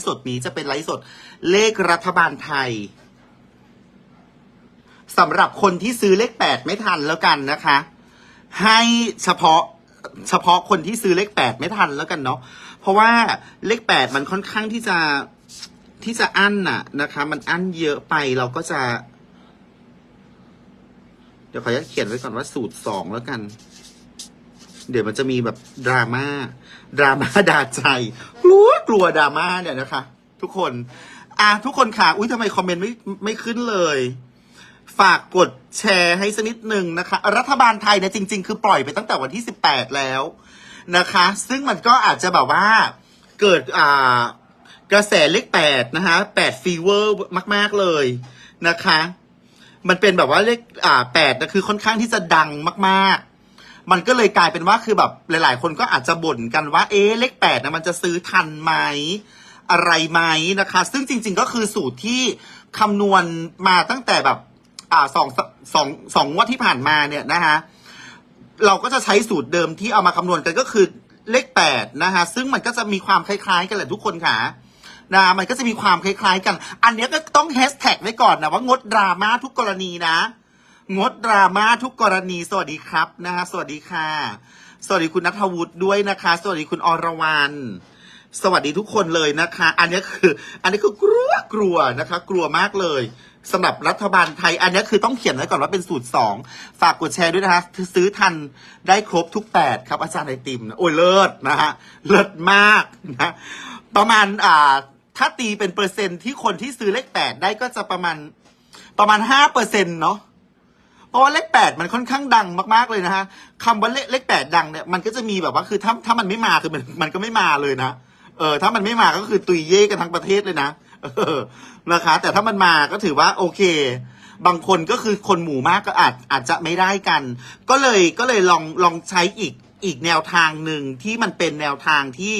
ฟ์สดนี้จะเป็นไลฟ์สดเลขรัฐบาลไทยสำหรับคนที่ซื้อเลขแปดไม่ทันแล้วกันนะคะ ให้เฉพาะเฉพาะคนที่ซื้อเลขแปดไม่ทันแล้วกันเนาะเพราะว่าเลขแปดมันค่อนข้างที่จะที่จะอั้นน่ะนะคะ มันอั้นเยอะไปเราก็จะ เดี๋ยวขออนุญาตเขียนไว้ก่อนว่าสูตรสองแล้วกัน เดี๋ยวมันจะมีแบบดราม่าดราม่าดาใจ กลัวกลัวดราม่าเนี่ยนะคะ ทุกคน อะทุกคนค่ะ อุ้ยทำไมคอมเมนต์ไม่ไม่ขึ้นเลย ฝากกดแชร์ให้สักนิดหนึ่งนะคะ รัฐบาลไทยเนี่ยจริง ๆ คือปล่อยไปตั้งแต่วันที่ 18 แล้วนะคะ ซึ่งมันก็อาจจะแบบว่าเกิดอ่ากระแสเลข8นะคะ8ฟีเวอร์มาก ๆ เลยนะคะ มันเป็นแบบว่าเลขอ่า8นะคือค่อนข้างที่จะดังมาก ๆ มันก็เลยกลายเป็นว่าคือแบบหลาย ๆ คนก็อาจจะบ่นกันว่า เอ๊ะเลข8นะมันจะซื้อทันไหมอะไรไหมนะคะ ซึ่งจริง ๆ ก็คือสูตรที่คำนวณมาตั้งแต่แบบ อ่าสองสองสองงวดที่ผ่านมาเนี่ยนะคะเราก็จะใช้สูตรเดิมที่เอามาคำนวณกันก็คือเลขแปดนะคะซึ่งมันก็จะมีความคล้าย ๆ กันแหละทุกคนค่ะนะมันก็จะมีความคล้าย ๆ กัน อันนี้ก็ต้องแฮชแท็กไว้ก่อนนะว่างดดราม่าทุกกรณีนะ งดดราม่าทุกกรณี สวัสดีครับนะคะสวัสดีค่ะ สวัสดีคุณนัทวุฒิด้วยนะคะ สวัสดีคุณอรวรรณสวัสดีทุกคนเลยนะคะ อันนี้คือ อันนี้คือกลัวกลัวนะคะ กลัวมากเลยสำหรับรัฐบาลไทย อันนี้คือต้องเขียนไว้ก่อนว่าเป็นสูตรสองฝากกดแชร์ด้วยนะคะ ซื้อทันได้ครบทุกแปดครับ อาจารย์ไอติม โอ้ยเลิศนะฮะ เลิศมากนะ ประมาณอ่าถ้าตีเป็นเปอร์เซ็นต์ที่คนที่ซื้อเลขแปดได้ก็จะประมาณประมาณห้าเปอร์เซ็นต์เนาะ เพราะว่าเลขแปดมันค่อนข้างดังมากๆเลยนะฮะคำว่าเลขเลขแปดดังเนี่ยมันก็จะมีแบบว่าคือถ้าถ้ามันไม่มาคือมันมันก็ไม่มาเลยนะเออถ้ามันไม่มาก็คือตุยเย่กันทั้งประเทศเลยนะเออนะคะ แต่ถ้ามันมาก็ถือว่าโอเค บางคนก็คือคนหมู่มากก็อาจอาจจะไม่ได้กัน ก็เลยก็เลยลองลองใช้อีกอีกแนวทางหนึ่งที่มันเป็นแนวทางที่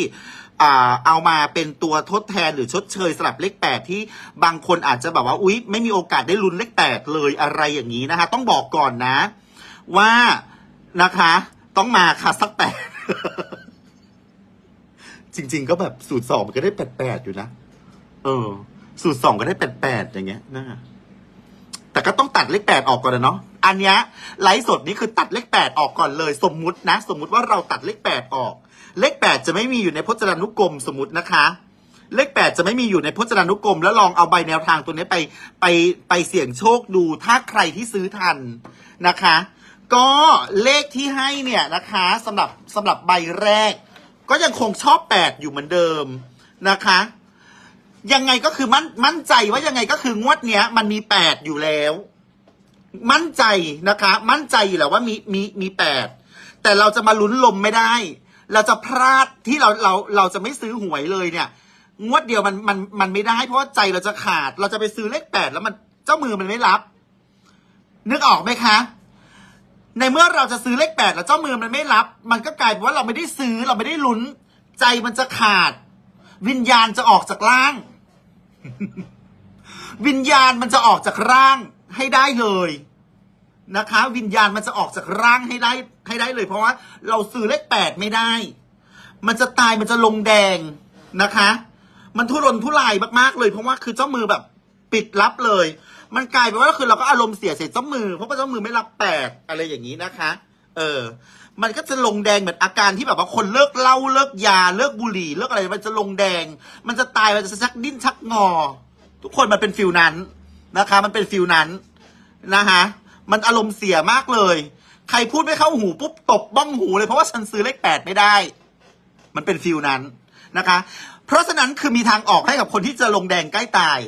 เอามาเป็นตัวทดแทนหรือชดเชยสลับเลขแปดที่บางคนอาจจะแบบว่าอุ๊ยไม่มีโอกาสได้ลุ้นเลขแปดเลยอะไรอย่างนี้นะคะ ต้องบอกก่อนนะ ว่านะคะ ต้องมาค่ะสักแปดจริง ๆ ก็แบบสูตรสองมันก็ได้แปดแปดอยู่นะเออ สูตรสองก็ได้แปดแปดอย่างเงี้ยนะแต่ก็ต้องตัดเลขแปดออกก่อนนะเนาะอันเนี้ยไลฟ์สดนี้คือตัดเลขแปดออกก่อนเลย สมมุตินะ สมมุติว่าเราตัดเลขแปดออก เลขแปดจะไม่มีอยู่ในพจนานุกรมสมมตินะคะ เลขแปดจะไม่มีอยู่ในพจนานุกรม แล้วลองเอาใบแนวทางตัวนี้ไปไปไปเสี่ยงโชคดูถ้าใครที่ซื้อทันนะคะ ก็เลขที่ให้เนี่ยนะคะสำหรับสำหรับใบแรก ก็ยังคงชอบแปดอยู่เหมือนเดิมนะคะยังไงก็คือมั่นมั่นใจว่ายังไงก็คืองวดเนี้ย มันมีแปดอยู่แล้ว มั่นใจนะคะ มั่นใจอยู่แล้วว่ามีมีมีแปดแต่เราจะมาลุ้นลมไม่ได้ เราจะพลาดที่เราเราเราจะไม่ซื้อหวยเลยเนี่ย งวดเดียวมันมันมันไม่ได้เพราะว่าใจเราจะขาด เราจะไปซื้อเลขแปดแล้วมันเจ้ามือมันไม่รับ นึกออกไหมคะ ในเมื่อเราจะซื้อเลขแปดแล้วเจ้ามือมันไม่รับ มันก็กลายเป็นว่าเราไม่ได้ซื้อเราไม่ได้ลุ้น ใจมันจะขาด วิญญาณจะออกจากร่าง วิญญาณมันจะออกจากร่างให้ได้เลยนะคะ วิญญาณมันจะออกจากร่างให้ได้ ให้ได้เลย เพราะว่าเราซื้อเลขแปดไม่ได้ มันจะตายมันจะลงแดงนะคะ มันทุรนทุรายมากๆเลย เพราะว่าคือเจ้ามือแบบปิดรับเลย มันกลายเป็นว่าคือเราก็อารมณ์เสียเสียเจ้ามือ เพราะว่าเจ้ามือไม่รับแปดอะไรอย่างนี้นะคะ เออ มันก็จะลงแดงเหมือนอาการที่แบบว่าคนเลิกเหล้าเลิกยาเลิกบุหรี่เลิกอะไร มันจะลงแดง มันจะตายมันจะชักดิ้นชักงอ ทุกคนมันเป็นฟิลนั้นนะคะ มันเป็นฟิลนั้นนะคะ มันอารมณ์เสียมากเลย ใครพูดไม่เข้าหูปุ๊บตบบ้องหูเลยเพราะว่าฉันซื้อเลขแปดไม่ได้ มันเป็นฟิลนั้นนะคะ เพราะฉะนั้นคือมีทางออกให้กับคนที่จะลงแดงใกล้ตาย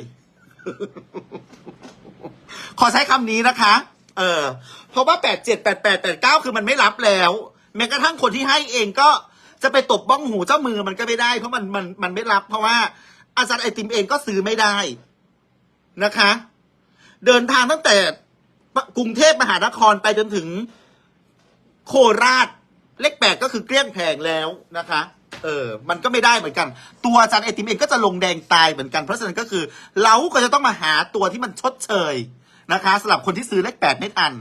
ขอใช้คำนี้นะคะ เออ เพราะว่าแปดเจ็ดแปดแปดแปดเก้าคือมันไม่รับแล้วแม้กระทั่งคนที่ให้เองก็จะไปตบบ้องหูเจ้ามือมันก็ไม่ได้ เพราะมันมันมันไม่รับ เพราะว่าอาจารย์ไอติมเองก็ซื้อไม่ได้นะคะ เดินทางตั้งแต่กรุงเทพมหานครไปจนถึง โคราชเลขแปดก็คือเกลี้ยงแผงแล้วนะคะ เออ มันก็ไม่ได้เหมือนกัน ตัวอาจารย์ไอติมเองก็จะลงแดงตายเหมือนกัน เพราะฉะนั้นก็คือเราก็จะต้องมาหาตัวที่มันชดเชยนะคะสำหรับคนที่ซื้อเลขแปดไม่ทัน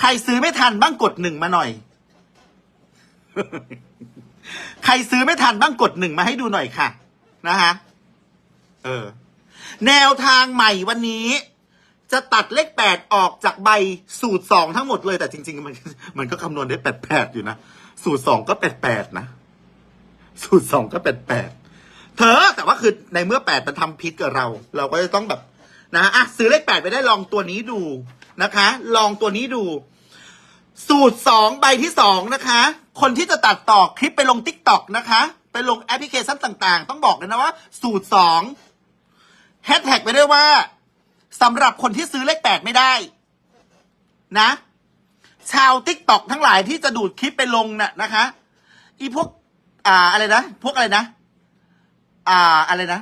ใครซื้อไม่ทันบ้างกดหนึ่งมาหน่อย ใครซื้อไม่ทันบ้างกดหนึ่งมาให้ดูหน่อยค่ะ นะคะ เออ แนวทางใหม่วันนี้ จะตัดเลขแปดออกจากใบสูตรสองทั้งหมดเลยแต่จริง ๆ มันมันก็คำนวณได้แปดแปดอยู่นะ สูตรสองก็แปดแปดนะ สูตรสองก็แปดแปดเธอแต่ว่าคือในเมื่อแปดมันทำพิษกับเรา เราก็จะต้องแบบนะอะซื้อเลขแปดไปได้ลองตัวนี้ดูนะคะ ลองตัวนี้ดู สูตรสองใบที่สองนะคะ คนที่จะตัดต่อคลิปไปลง t ิ k t o k นะคะ ไปลงแอปพลิเคชันต่าง ๆ ต้องบอกเลยนะว่า สูตรสองแฮชแท็กไปด้วยว่า สำหรับคนที่ซื้อเลขแปดไม่ได้ นะ ชาว t ิ k t o k ทั้งหลายที่จะดูดคลิปไปลงน่ะนะคะ อีพวก อ่าอะไรนะ พวกอะไรนะ อ่าอะไรนะ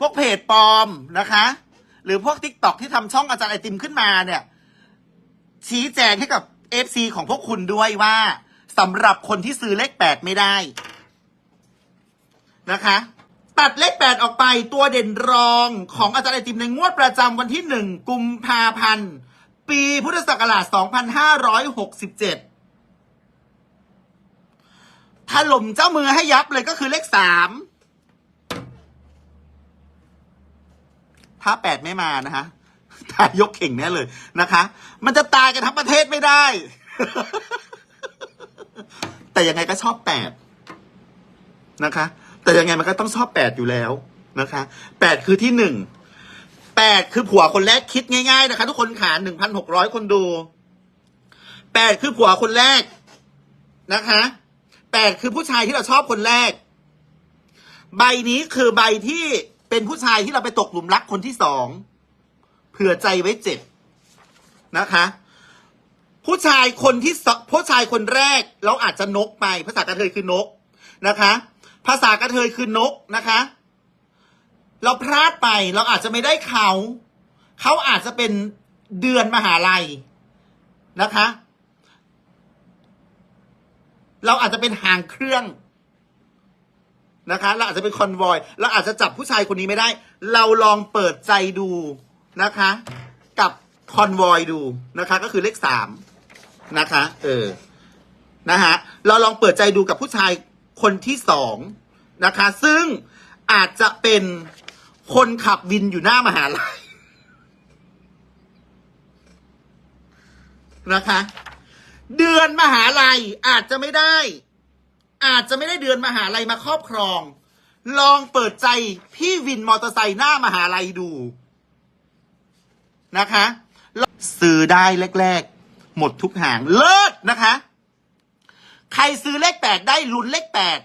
พวกเพจปลอมนะคะ หรือพวก t ิ k t o k ที่ทำช่องอาจารย์ไอติมขึ้นมาเนี่ย ชี้แจงให้กับ FC ของพวกคุณด้วยว่าสำหรับคนที่ซื้อเลขแปดไม่ได้นะคะ ตัดเลขแปดออกไปตัวเด่นรองของอาจารย์ไอติมในงวดประจำวันที่หนึ่งกุมภาพันธ์ ปีพุทธศักราช 2567ถล่มเจ้ามือให้ยับเลยก็คือเลขสามถ้าแปดไม่มานะคะตายยกเข่งแน่เลยนะคะ มันจะตายกันทั้งประเทศไม่ได้ แต่ยังไงก็ชอบแปดนะคะ แต่ยังไงมันก็ต้องชอบแปดอยู่แล้วนะคะแปดคือที่หนึ่งแปดคือผัวคนแรกคิดง่ายๆนะคะ ทุกคนขาหนึ่งพันหกร้อยคนดูแปดคือผัวคนแรกนะคะแปดคือผู้ชายที่เราชอบคนแรก ใบนี้คือใบที่เป็นผู้ชายที่เราไปตกหลุมรักคนที่สองเผื่อใจไว้เจ็บนะคะ ผู้ชายคนที่ผู้ชายคนแรก เราอาจจะนกไป ภาษากระเทยคือนกนะคะ ภาษากระเทยคือนกนะคะ เราพลาดไปเราอาจจะไม่ได้เขา เขาอาจจะเป็นเดือนมหาลัยนะคะ เราอาจจะเป็นหางเครื่องนะคะ เราอาจจะเป็นคอนวอย เราอาจจะจับผู้ชายคนนี้ไม่ได้ เราลองเปิดใจดูนะคะ กับคอนวอยดูนะคะ ก็คือเลขสามนะคะ เออ นะฮะ เราลองเปิดใจดูกับผู้ชาย คนที่สองนะคะ ซึ่งอาจจะเป็นคนขับวินอยู่หน้ามหาลัยนะคะ เดือนมหาลัยอาจจะไม่ได้ อาจจะไม่ได้เดือนมหาลัยมาครอบครอง ลองเปิดใจพี่วินมอเตอร์ไซค์หน้ามหาลัยดูนะคะซื้อได้แรก ๆ หมดทุกหางเลิศนะคะ ใครซื้อเลขแปดได้ลุ้นเลขแปด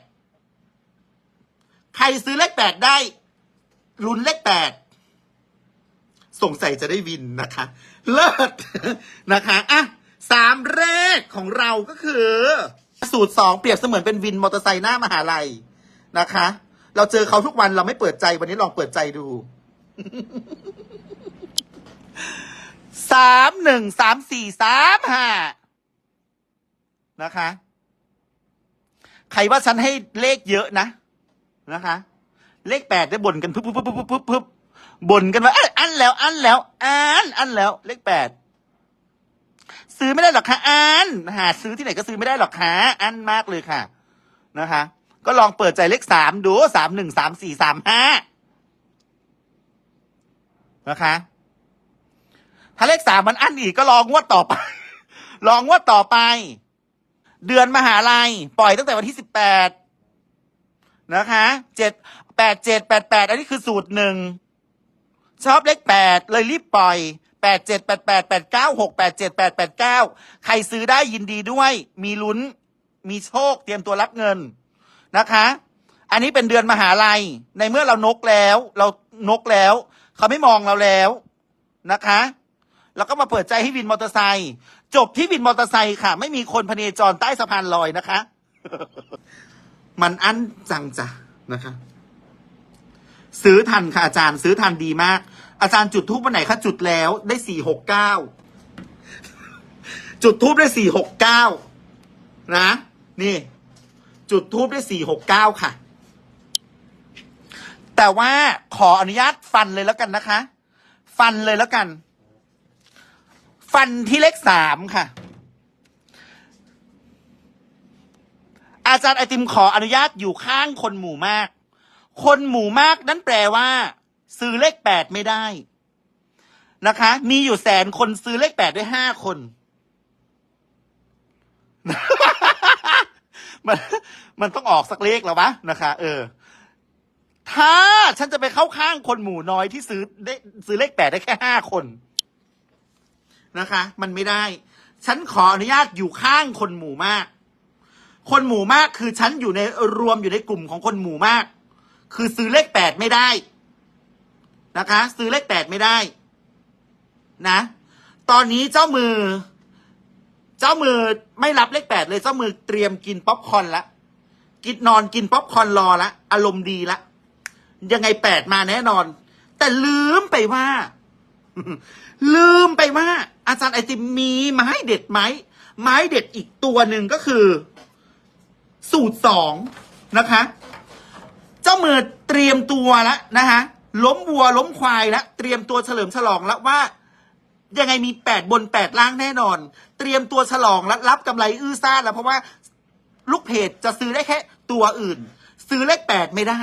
ใครซื้อเลขแปดได้ลุ้นเลขแปดสงสัยจะได้วินนะคะ เลิศนะคะอะสามเลขของเราก็คือ สูตรสองเปรียบเสมือนเป็นวินมอเตอร์ไซค์หน้ามหาลัยนะคะ เราเจอเขาทุกวันเราไม่เปิดใจวันนี้ลองเปิดใจดูสามหนึ่งสามสี่สามห้านะคะ ใครว่าฉันให้เลขเยอะนะนะคะ เลขแปดได้บ่นกันปึ๊บปึ๊บปึ๊บปึ๊บปึ๊บปึ๊บบ่นกันว่าอันแล้วอันแล้วอันอันแล้ว เลขแปดซื้อไม่ได้หรอกค่ะอันหาซื้อที่ไหนก็ซื้อไม่ได้หรอกค่ะอันมากเลยค่ะ นะคะ ก็ลองเปิดใจเลขสามดูสามหนึ่งสามสี่สามห้านะคะ ถ้าเลขสามมันอันอีกก็ลองงวดต่อไป ลองงวดต่อไป เดือนมหาลัย ปล่อยตั้งแต่วันที่สิบแปดนะคะเจ็ดแปดเจ็ดแปดแปดอันนี้คือสูตรหนึ่งชอบเลขแปดเลยรีบปล่อยแปดเจ็ดแปดแปดแปดเก้าหกแปดเจ็ดแปดแปดเก้าใครซื้อได้ยินดีด้วย มีลุ้น มีโชคเตรียมตัวรับเงินนะคะ อันนี้เป็นเดือนมหาลัย ในเมื่อเรานกแล้ว เรานกแล้ว เขาไม่มองเราแล้วนะคะแล้วก็มาเปิดใจให้วินมอเตอร์ไซค์ จบที่วินมอเตอร์ไซค์ค่ะ ไม่มีคนพเนจรใต้สะพานลอยนะคะ มันอั้นจังจ้ะนะคะ ซื้อทันค่ะอาจารย์ ซื้อทันดีมาก อาจารย์จุดทูปวันไหนคะจุดแล้วได้สี่หกเก้าจุดทูปได้สี่หกเก้านะ นี่ จุดทูปได้สี่หกเก้าค่ะ แต่ว่าขออนุญาตฟันเลยแล้วกันนะคะ ฟันเลยแล้วกัน ฟันที่เลขสามค่ะ อาจารย์ไอติมขออนุญาตอยู่ข้างคนหมู่มาก คนหมู่มากนั่นแปลว่า ซื้อเลขแปดไม่ได้นะคะ มีอยู่แสนคนซื้อเลขแปดได้ห้าคน มันมันต้องออกสักเลขแล้ววะนะคะ เออ ถ้าฉันจะไปเข้าข้างคนหมู่น้อยที่ซื้อได้ซื้อเลขแปดได้แค่ห้าคน นะคะ มันไม่ได้ ฉันขออนุญาตอยู่ข้างคนหมู่มาก คนหมู่มากคือฉันอยู่ในรวมอยู่ในกลุ่มของคนหมู่มาก คือซื้อเลขแปดไม่ได้นะคะ ซื้อเลขแปดไม่ได้ นะ ตอนนี้เจ้ามือ เจ้ามือไม่รับเลขแปดเลยเจ้ามือเตรียมกินป๊อปคอร์นละกินนอนกินป๊อปคอร์นรอละอารมณ์ดีละยังไงแปดมาแน่นอน แต่ลืมไปว่า ลืมไปว่า อาจารย์ไอติมมีไม้เด็ดไหมไม้เด็ดอีกตัวหนึ่งก็คือ สูตรสองนะคะ เจ้ามือเตรียมตัวแล้วนะคะล้มวัวล้มควายแล้วเตรียมตัวเฉลิมฉลองแล้วว่า ยังไงมีแปดบนแปดล่างแน่นอน เตรียมตัวฉลองและรับกำไรอื้อซ่าแล้วเพราะว่าลูกเพจจะซื้อได้แค่ ตัวอื่น ซื้อเลขแปดไม่ได้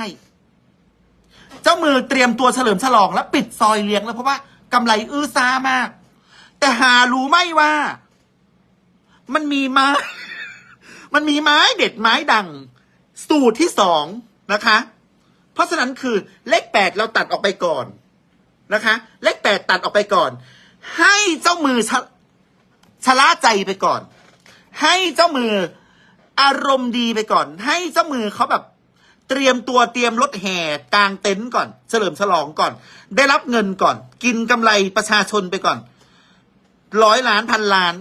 เจ้ามือเตรียมตัวเฉลิมฉลองและปิดซอยเลี้ยงแล้วเพราะว่า กำไรอื้อซ่ามาก แต่หารู้ไหมว่า มันมีไม้ มันมีไม้เด็ดไม้ดัง สูตรที่สองนะคะ เพราะฉะนั้นคือเลขแปดเราตัดออกไปก่อนนะคะ เลขแปดตัดออกไปก่อน ให้เจ้ามือชะชะล่าใจไปก่อน ให้เจ้ามืออารมณ์ดีไปก่อน ให้เจ้ามือเขาแบบ เตรียมตัวเตรียมรถแห่กลางเต็นท์ก่อน เฉลิมฉลองก่อน ได้รับเงินก่อน กินกำไรประชาชนไปก่อนร้อยล้านพันล้าน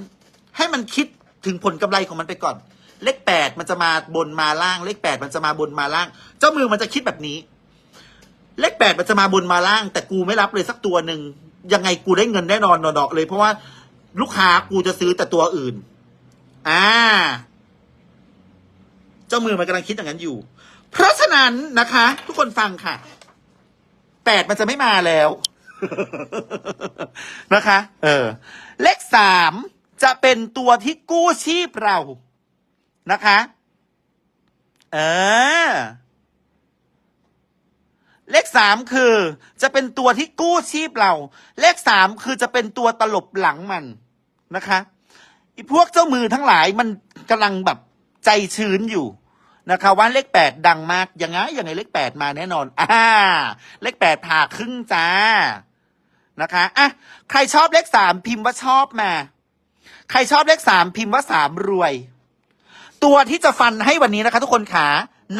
ให้มันคิดถึงผลกำไรของมันไปก่อน เลขแปดมันจะมาบนมาล่าง เลขแปดมันจะมาบนมาล่าง เจ้ามือมันจะคิดแบบนี้ เลขแปดมันจะมาบนมาล่าง แต่กูไม่รับเลยสักตัวหนึ่งยังไงกูได้เงินแน่นอนดอกเลย เพราะว่าลูกค้ากูจะซื้อแต่ตัวอื่น อ่า เจ้ามือมันกำลังคิดอย่างนั้นอยู่ เพราะฉะนั้นนะคะ ทุกคนฟังค่ะแปดมันจะไม่มาแล้ว นะคะ เออ เลขสามจะเป็นตัวที่กู้ชีพเรานะคะ เออ เลขสามคือ จะเป็นตัวที่กู้ชีพเรา เลขสามคือจะเป็นตัวตลบหลังมันนะคะไอีพวกเจ้ามือทั้งหลายมันกำลังแบบใจชื้นอยู่ นะคะว่าเลขแปดดังมากยังไงยังไงเลขแปดมาแน่นอนอ่าเลขแปดผ่าครึ่งจ้านะคะอะใครชอบเลขสามพิมพ์ว่าชอบมา ใครชอบเลขสามพิมพ์ว่าสามรวย ตัวที่จะฟันให้วันนี้นะคะ ทุกคนขา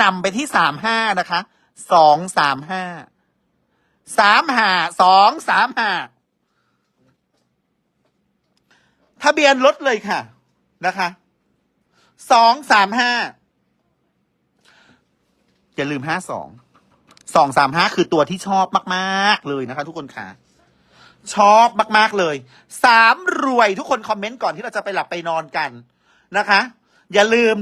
นำไปที่สามห้านะคะสองสามห้าสามห้าสองสามห้าทะเบียนรถเลยค่ะนะคะสองสามห้า อย่าลืมห้าสองสองสามห้าคือตัวที่ชอบมาก ๆ เลยนะคะ ทุกคนค่ะ ชอบมาก ๆ เลยสามรวยทุกคนคอมเมนต์ก่อนที่เราจะไปหลับไปนอนกันนะคะ อย่าลืม